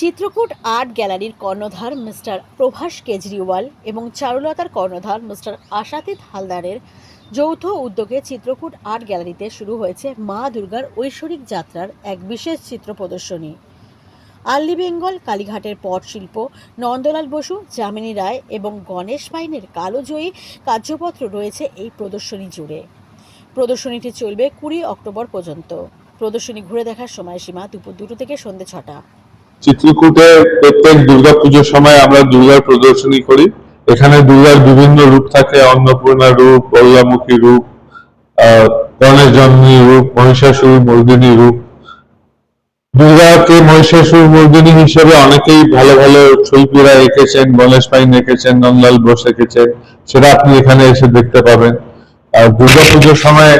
Chitrakoot art গ্যালারির কর্ণধার mister Prabhas Kejriwal এবং চারুলতার কর্ণধার মিস্টার আশাতীত হালদারের যৌথ উদ্যোগে চিত্রকূট আর্ট গ্যালারিতে শুরু হয়েছে মা দুর্গার ঐশ্বরিক যাত্রার এক বিশেষ চিত্র প্রদর্শনী। আল্লি বেঙ্গল, কালীঘাটের পটশিল্প, নন্দলাল বসু, যামিনী রায় এবং গণেশ মাইনের কালোজয়ী কার্যপত্র রয়েছে এই প্রদর্শনী জুড়ে। প্রদর্শনীটি চলবে কুড়ি অক্টোবর পর্যন্ত। প্রদর্শনী ঘুরে দেখার সময়সীমা দুপুর দুটো থেকে সন্ধ্যে ছটা। চিত্রকূটে প্রত্যেক দুর্গা পুজোর সময় আমরা দুর্গার প্রদর্শনী করি। এখানে দুর্গার বিভিন্ন রূপ থাকে অন্নপূর্ণা রূপ বল্লামুখী রূপ গণেশ জন্মী রূপ, মহিষাসুর, মর্দিনী রূপ। দুর্গাকে মহিষাসুর, মর্দিনী হিসেবে অনেকেই ভালো ভালো শিল্পীরা এঁকেছেন, গণেশ পাইন এঁকেছেন, নন্দলাল বোস এঁকেছেন, সেটা আপনি এখানে এসে দেখতে পাবেন। আর দুর্গা পুজোর সময়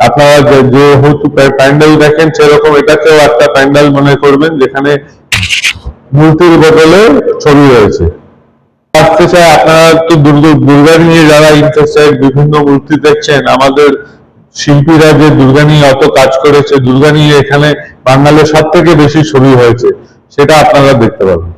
আপনারা যেহেতু প্যান্ডেল দেখেন, সেরকম এটাকেও একটা প্যান্ডেল মনে করবেন, যেখানে মূর্তির বদলে ছবি রয়েছে। আসতে চাই আপনারা তো দুর্গা দুর্গা নিয়ে যারা ইন্টারেস্টেড বিভিন্ন মূর্তি দেখছেন, আমাদের শিল্পীরা যে দুর্গা নিয়ে অত কাজ করেছে, দুর্গা নিয়ে এখানে বাঙালির সব থেকে বেশি ছবি হয়েছে, সেটা আপনারা দেখতে পাবেন।